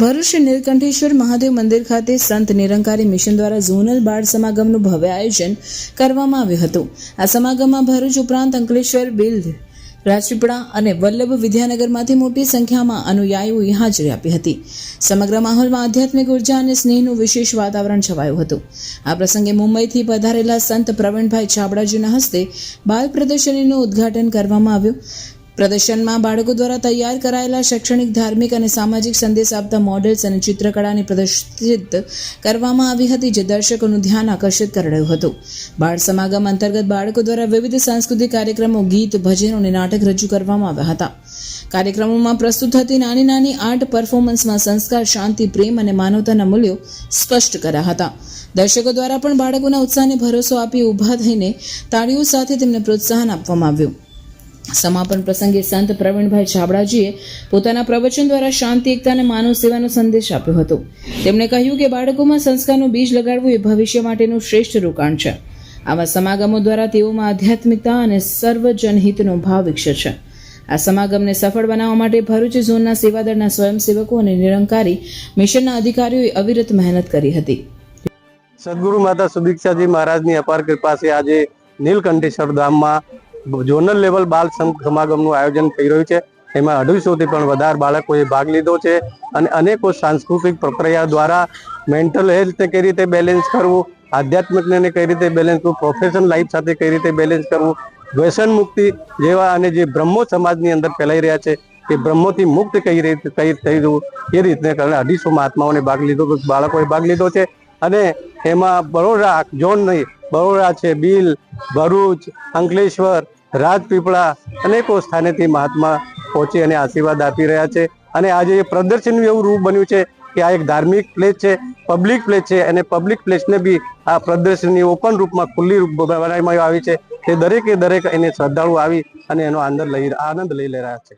ભરૂચ નીલકંઠેશ્વર મહાદેવ મંદિર ખાતે સંત નિરંકારી મિશન દ્વારા ઝોનલ બાળ સમાગમનું ભવ્ય આયોજન કરવામાં આવ્યું હતું. આ સમાગમમાં ભરૂચ ઉપરાંત અંકલેશ્વર, બિલ્ડ, રાજપીપળા અને વલ્લભ વિદ્યાનગરમાંથી મોટી સંખ્યામાં અનુયાયીઓએ હાજરી આપી હતી. સમગ્ર માહોલમાં આધ્યાત્મિક ઊર્જા અને સ્નેહનું વિશેષ વાતાવરણ છવાયું હતું. આ પ્રસંગે મુંબઈથી પધારેલા સંત પ્રવીણભાઈ છાબડાજીના હસ્તે બાળ પ્રદર્શનીનું ઉદ્ઘાટન કરવામાં આવ્યું. પ્રદર્શનમાં બાળકો દ્વારા તૈયાર કરાયેલા શૈક્ષણિક, ધાર્મિક અને સામાજિક સંદેશ આપતા મોડેલ્સ અને ચિત્રકળાને પ્રદર્શિત કરવામાં આવી હતી, જે દર્શકોનું ધ્યાન આકર્ષિત કરાયું હતું. બાળ સમાગમ અંતર્ગત બાળકો દ્વારા વિવિધ સાંસ્કૃતિક કાર્યક્રમો, ગીત, ભજનો અને નાટક રજૂ કરવામાં આવ્યા હતા. કાર્યક્રમોમાં પ્રસ્તુત થતી નાની નાની આર્ટ પરફોર્મન્સમાં સંસ્કાર, શાંતિ, પ્રેમ અને માનવતાના મૂલ્યો સ્પષ્ટ કર્યા હતા. દર્શકો દ્વારા પણ બાળકોના ઉત્સાહને ભરોસો આપી ઊભા થઈને તાળીઓ સાથે તેમને પ્રોત્સાહન આપવામાં આવ્યું. સમાપન પ્રસંગે સંત પ્રવીણભાઈ છાબડાજીએ પોતાના પ્રવચન દ્વારા શાંતિ, એકતા અને માનવ સેવાનો સંદેશ આપ્યો હતો. તેમણે કહ્યું કે બાળકોમાં સંસ્કારનું બીજ લગાડવું એ ભવિષ્ય માટેનું શ્રેષ્ઠ રોકાણ છે. આવા સમાગમો દ્વારા તેઓમાં આધ્યાત્મિકતા અને સર્વજનહિતનો ભાવ વિકસે છે. આ સમાગમને સફળ બનાવવા માટે ભરૂચ ઝોનના સેવાદળના સ્વયંસેવકો અને નિરંકારી મિશનના અધિકારીઓએ અવિરત મહેનત કરી હતી. સદગુરુ માતા સુભિક્ષાજી મહારાજની અપાર કૃપાથી આજે નીલકંઠેશ્વર ધામમાં ઝોનલ લેવલ સમ- સમાગમનું આયોજન થઈ રહ્યું છે. એમાં અઢીસોથી પણ વધારે બાળકોએ ભાગ લીધો છે અને અનેકો સાંસ્કૃતિક પ્રક્રિયા દ્વારા મેન્ટલ હેલ્થને કઈ રીતે બેલેન્સ કરવું, આધ્યાત્મિકને કઈ રીતે બેલેન્સ કરવું પ્રોફેશનલ લાઈફ સાથે કઈ રીતે બેલેન્સ કરવું, વ્યસન મુક્તિ જેવા અને જે બ્રહ્મો સમાજની અંદર ફેલાઈ રહ્યા છે એ બ્રહ્મોથી મુક્ત કઈ રીતે, કઈ થઈ જવું એ રીતને કારણે અઢીસો મહાત્માઓને ભાગ લીધો, બાળકોએ ભાગ લીધો છે અને એમાં બરોડા ઝોન નહીં, બરોડા છે, બિલ, ભરૂચ, અંકલેશ્વર, રાજપીપળા અનેકો સ્થાનેથી મહાત્મા પહોંચી અને આશીર્વાદ આપી રહ્યા છે. અને આજે એ પ્રદર્શન એવું રૂપ બન્યું છે કે આ એક ધાર્મિક પ્લેસ છે, પબ્લિક પ્લેસ છે અને પબ્લિક પ્લેસને બી આ પ્રદર્શનની ઓપન રૂપમાં ખુલ્લી રૂપ બનાવવામાં આવી છે. તે દરેકે દરેક એને શ્રદ્ધાળુ આવી અને એનો આનંદ લઈ આનંદ લઈ રહ્યા છે.